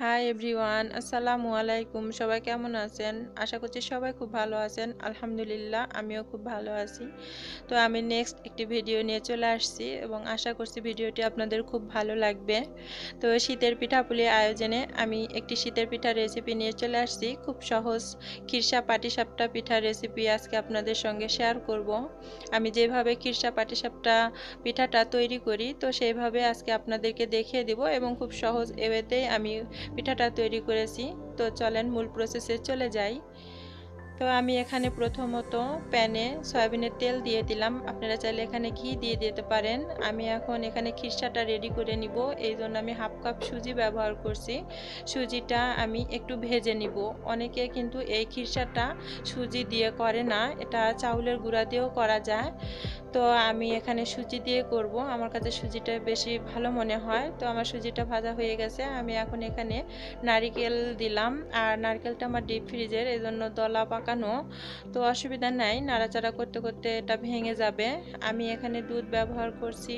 Hi everyone আসসালামু আলাইকুম সবাই কেমন আছেন? আশা করছি সবাই খুব ভালো আছেন। আলহামদুলিল্লাহ, আমিও খুব ভালো আছি। তো আমি নেক্সট একটি ভিডিও নিয়ে চলে আসছি এবং আশা করছি ভিডিওটি আপনাদের খুব ভালো লাগবে। তো শীতের পিঠাপুলি আয়োজনে আমি একটি শীতের পিঠার রেসিপি নিয়ে চলে আসছি। খুব সহজ খিরসা পাটিসাপটা পিঠার রেসিপি আজকে আপনাদের সঙ্গে শেয়ার করব। আমি যেভাবে খিরসা পাটিসাপটা পিঠাটা তৈরি করি, তো সেইভাবে আজকে আপনাদেরকে দেখিয়ে দিব এবং খুব সহজ এওয়েতেই আমি পিঠাটা তৈরি করেছি। তো চলেন মূল প্রসেসে চলে যাই। তো আমি এখানে প্রথমত প্যানে সয়াবিনের তেল দিয়ে দিলাম। আপনারা চাইলে এখানে ঘি দিয়ে দিতে পারেন। আমি এখন এখানে খিরসাটা রেডি করে নিব। এই জন্য আমি হাফ কাপ সুজি ব্যবহার করছি। সুজিটা আমি একটু ভেজে নিব। অনেকে কিন্তু এই খিরসাটা সুজি দিয়ে করে না। এটা চাউলের গুঁড়া দিয়েও করা যায়। তো আমি এখানে সুজি দিয়ে করব। আমার কাছে সুজিটা বেশি ভালো মনে হয়। তো আমার সুজিটা ভাজা হয়ে গেছে। আমি এখন এখানে নারিকেল দিলাম। আর নারকেলটা আমার ডিপ ফ্রিজের এই জন্য দলা পাকানো। তো অসুবিধা নাই। নাড়াচাড়া করতে করতে এটা ভেঙে যাবে। আমি এখানে দুধ ব্যবহার করছি,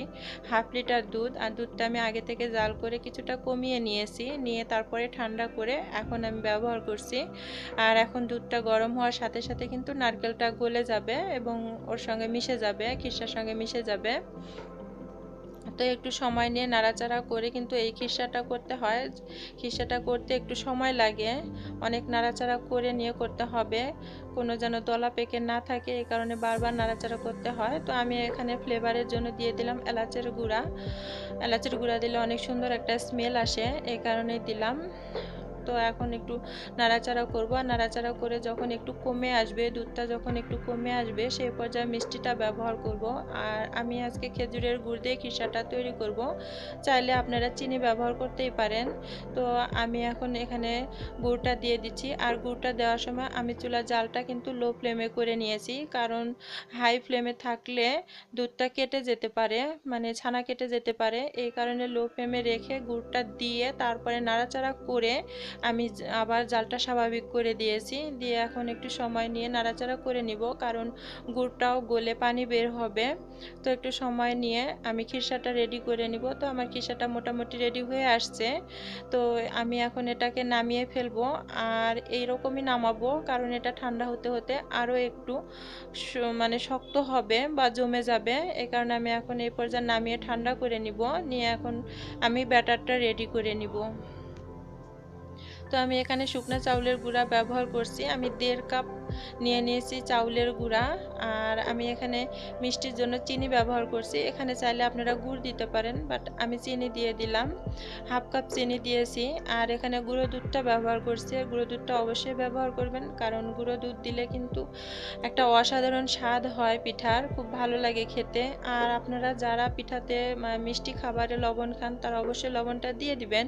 হাফ লিটার দুধ। আর দুধটা আমি আগে থেকে জাল করে কিছুটা কমিয়ে নিয়েছি। নিয়ে তারপরে ঠান্ডা করে এখন আমি ব্যবহার করছি। আর এখন দুধটা গরম হওয়ার সাথে সাথে কিন্তু নারকেলটা গলে যাবে এবং ওর সঙ্গে মিশে যাবে। খিরসার সঙ্গে মিশে যাবে। তো একটু সময় নিয়ে নাড়াচাড়া করে কিন্তু এই খিরসাটা করতে হয়। খিরসাটা করতে একটু সময় লাগে। অনেক নাড়াচাড়া করে নিয়ে করতে হবে। কোনো যেন দলা পেকে না থাকে, এই কারণে বারবার নাড়াচাড়া করতে হয়। তো আমি এখানে ফ্লেভারের জন্য দিয়ে দিলাম এলাচের গুঁড়া। এলাচের গুঁড়া দিলে অনেক সুন্দর একটা স্মেল আসে, এই কারণেই দিলাম। তো এখন একটু নাড়াচাড়া করব। আর নাড়াচাড়া করে যখন একটু কমে আসবে, দুধটা যখন একটু কমে আসবে, সেই পর্যায়ে মিষ্টিটা ব্যবহার করব। আর আমি আজকে খেজুরের গুড় দিয়ে খিসাটা তৈরি করব। চাইলে আপনারা চিনি ব্যবহার করতেই পারেন। তো আমি এখন এখানে গুড়টা দিয়ে দিচ্ছি। আর গুড়টা দেওয়ার সময় আমি চুলার জালটা কিন্তু লো ফ্লেমে করে নিয়েছি। কারণ হাই ফ্লেমে থাকলে দুধটা কেটে যেতে পারে মানে ছানা কেটে যেতে পারে। এই কারণে লো ফ্লেমে রেখে গুড়টা দিয়ে তারপরে নাড়াচাড়া করে আমি আবার জালটা স্বাভাবিক করে দিয়েছি। দিয়ে এখন একটু সময় নিয়ে নাড়াচাড়া করে নিব, কারণ গুড়টাও গলে পানি বের হবে। তো একটু সময় নিয়ে আমি খিরসাটা রেডি করে নিব। তো আমার খিরসাটা মোটামুটি রেডি হয়ে আসছে। তো আমি এখন এটাকে নামিয়ে ফেলব আর এই রকমই নামাবো, কারণ এটা ঠান্ডা হতে হতে আরও একটু মানে শক্ত হবে বা জমে যাবে। এই কারণে আমি এখন এই পর্যায়ে নামিয়ে ঠান্ডা করে নিব। নিয়ে এখন আমি ব্যাটারটা রেডি করে নিব। তো আমি এখানে শুকনো চাউলের গুঁড়া ব্যবহার করছি। আমি দেড় কাপ নিয়ে নিয়েছি চাউলের গুঁড়া। আর আমি এখানে মিষ্টির জন্য চিনি ব্যবহার করছি। এখানে চাইলে আপনারা গুড় দিতে পারেন বাট আমি চিনি দিয়ে দিলাম। হাফ কাপ চিনি দিয়েছি। আর এখানে গুঁড়ো দুধটা ব্যবহার করছি। গুঁড়ো দুধটা অবশ্যই ব্যবহার করবেন, কারণ গুঁড়ো দুধ দিলে কিন্তু একটা অসাধারণ স্বাদ হয় পিঠার, খুব ভালো লাগে খেতে। আর আপনারা যারা পিঠাতে মিষ্টি খাবারে লবণ খান, তারা অবশ্যই লবণটা দিয়ে দিবেন।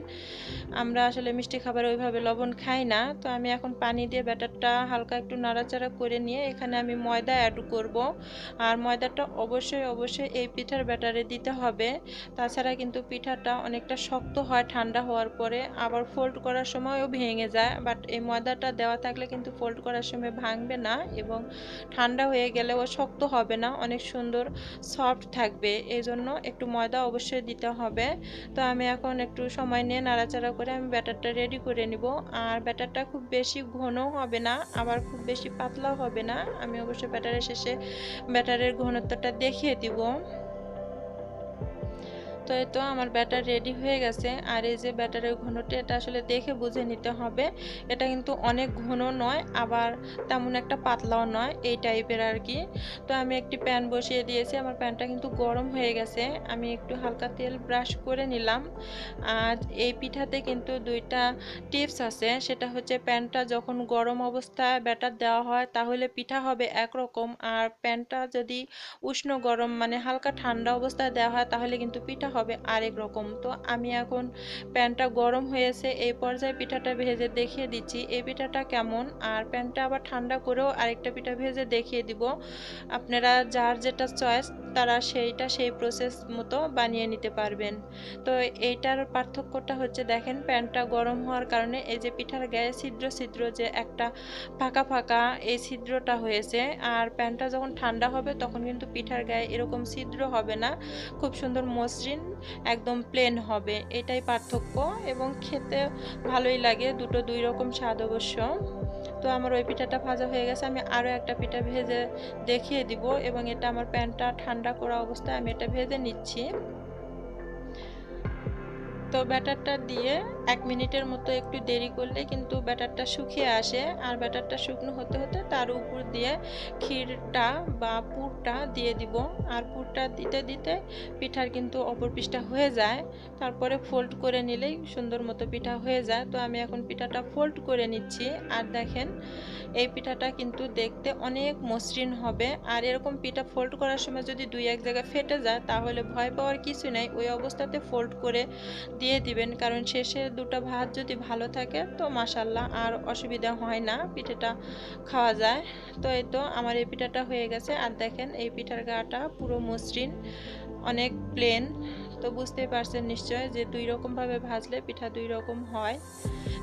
আমরা আসলে মিষ্টি খাবারে ওইভাবে লবণ খাই না। তো আমি এখন পানি দিয়ে ব্যাটারটা হালকা একটু নাড়াচাড়া করে নিয়ে এখানে আমি ময়দা অ্যাড করব। আর ময়দাটা অবশ্যই অবশ্যই এই পিঠার ব্যাটারে দিতে হবে। তাছাড়া কিন্তু পিঠাটা অনেকটা শক্ত হয়, ঠান্ডা হওয়ার পরে। আবার ফোল্ড করার সময়ও ভেঙে যায় বাট এই ময়দাটা দেওয়া থাকলে কিন্তু ফোল্ড করার সময় ভাঙবে না এবং ঠান্ডা হয়ে গেলেও শক্ত হবে না, অনেক সুন্দর সফট থাকবে। এই জন্য একটু ময়দা অবশ্যই দিতে হবে। তো আমি এখন একটু সময় নিয়ে নাড়াচাড়া করে আমি ব্যাটারটা রেডি করে নিব। আর ব্যাটারটা খুব বেশি ঘন হবে না, আবার খুব বেশি পাতলাও হবে না। আমি অবশ্য ব্যাটারের শেষে ব্যাটারের ঘনত্বটা দেখিয়ে দিব। তো এই তো আমার ব্যাটার রেডি হয়ে গেছে। আর এই যে ব্যাটারের ঘনটা এটা আসলে দেখে বুঝে নিতে হবে। এটা কিন্তু অনেক ঘন নয়, আবার তেমন একটা পাতলাও নয়, এই টাইপের আর কি। তো আমি একটি প্যান বসিয়ে দিয়েছি, আমার প্যানটা কিন্তু গরম হয়ে গেছে। আমি একটু হালকা তেল ব্রাশ করে নিলাম। আর এই পিঠাতে কিন্তু দুইটা টিপস আছে, সেটা হচ্ছে প্যানটা যখন গরম অবস্থায় ব্যাটার দেওয়া হয়, তাহলে পিঠা হবে একরকম। আর প্যানটা যদি উষ্ণ গরম মানে হালকা ঠান্ডা অবস্থায় দেওয়া হয়, তাহলে কিন্তু পিঠা হবে আরেক রকম। তো আমি এখন প্যানটা গরম হয়েছে, এই পর্যায়ে পিঠাটা ভেজে দেখিয়ে দিচ্ছি। এই পিঠাটা কেমন? আর প্যানটা আবার ঠান্ডা করেও আরেকটা পিঠা ভেজে দেখিয়ে দিব। আপনারা যার যেটা চয়েস তারা সেইটা সেই প্রসেস মতো বানিয়ে নিতে পারবেন। তো এইটার পার্থক্যটা হচ্ছে দেখেন, প্যানটা গরম হওয়ার কারণে এই যে পিঠার গায়ে ছিদ্র ছিদ্র যে একটা ফাঁকা ফাঁকা এই ছিদ্রটা হয়েছে, আর প্যানটা যখন ঠান্ডা হবে তখন কিন্তু পিঠার গায়ে এরকম ছিদ্র হবে না, খুব সুন্দর মসৃণ, একদম প্লেন হবে। এটাই পার্থক্য এবং খেতে ভালোই লাগে, দুটো দুই রকম স্বাদ অবশ্য। তো আমার ওই পিঠাটা ভাজা হয়ে গেছে, আমি আরও একটা পিঠা ভেজে দেখিয়ে দিব এবং এটা আমার প্যানটা ঠান্ডা করা অবস্থায় আমি এটা ভেজে নিচ্ছি। তো ব্যাটারটা দিয়ে এক মিনিটের মতো একটু দেরি করলে কিন্তু ব্যাটারটা শুকিয়ে আসে। আর ব্যাটারটা শুকনো হতে হতে তার উপর দিয়ে ক্ষীরটা বা পুরটা দিয়ে দিব। আর পুরটা দিতে দিতে পিঠার কিন্তু অপর পিঠটা হয়ে যায়। তারপরে ফোল্ড করে নিলেই সুন্দর মতো পিঠা হয়ে যায়। তো আমি এখন পিঠাটা ফোল্ড করে নিচ্ছি। আর দেখেন, এই পিঠাটা কিন্তু দেখতে অনেক মসৃণ হবে। আর এরকম পিঠা ফোল্ড করার সময় যদি দুই এক জায়গায় ফেটে যায়, তাহলে ভয় পাওয়ার কিছু নেই। ওই অবস্থাতে ফোল্ড করে দিয়ে দিবেন। কারণ শেষে দুটো ভাত যদি ভালো থাকে, তো মাসাল্লাহ আর অসুবিধা হয় না, পিঠাটা খাওয়া যায়। তো এই তো আমার এই পিঠাটা হয়ে গেছে। আর দেখেন, এই পিঠার গাটা পুরো মসৃণ, অনেক প্লেন তো বুঝতেই পারছেন নিশ্চয় যে দুই রকমভাবে ভাজলে পিঠা দুই রকম হয়।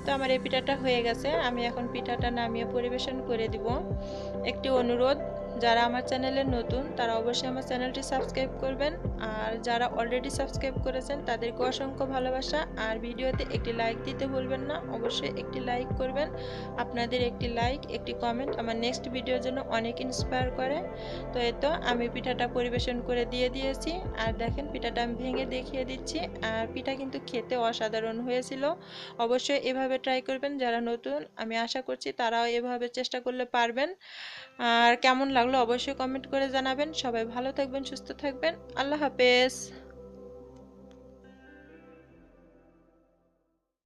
তো আমার এই পিঠাটা হয়ে গেছে। আমি এখন পিঠাটা নামিয়ে পরিবেশন করে দিব। একটি অনুরোধ যারা আমার চ্যানেলে নতুন, তারা অবশ্যই আমার চ্যানেলটি সাবস্ক্রাইব করবেন। আর যারা অলরেডি সাবস্ক্রাইব করেছেন, তাদেরকে অসংখ্য ভালোবাসা। আর ভিডিওতে একটি লাইক দিতে ভুলবেন না, অবশ্যই একটি লাইক করবেন। আপনাদের একটি লাইক একটি কমেন্ট আমার নেক্সট ভিডিওর জন্য অনেক ইন্সপায়ার করে। তো এই তো, আমি পিঠাটা পরিবেশন করে দিয়ে দিয়েছি। আর দেখেন, পিঠাটা আমি ভেঙে দেখিয়ে দিচ্ছি। আর পিঠা কিন্তু খেতে অসাধারণ হয়েছিল। অবশ্যই এভাবে ট্রাই করবেন যারা নতুন। আমি আশা করছি তারাও এভাবে চেষ্টা করলে পারবেন। আর কেমন লাগল অবশ্যই কমেন্ট করে জানাবেন। সবাই ভালো থাকবেন সুস্থ থাকবেন। আল্লাহ হাফেজ।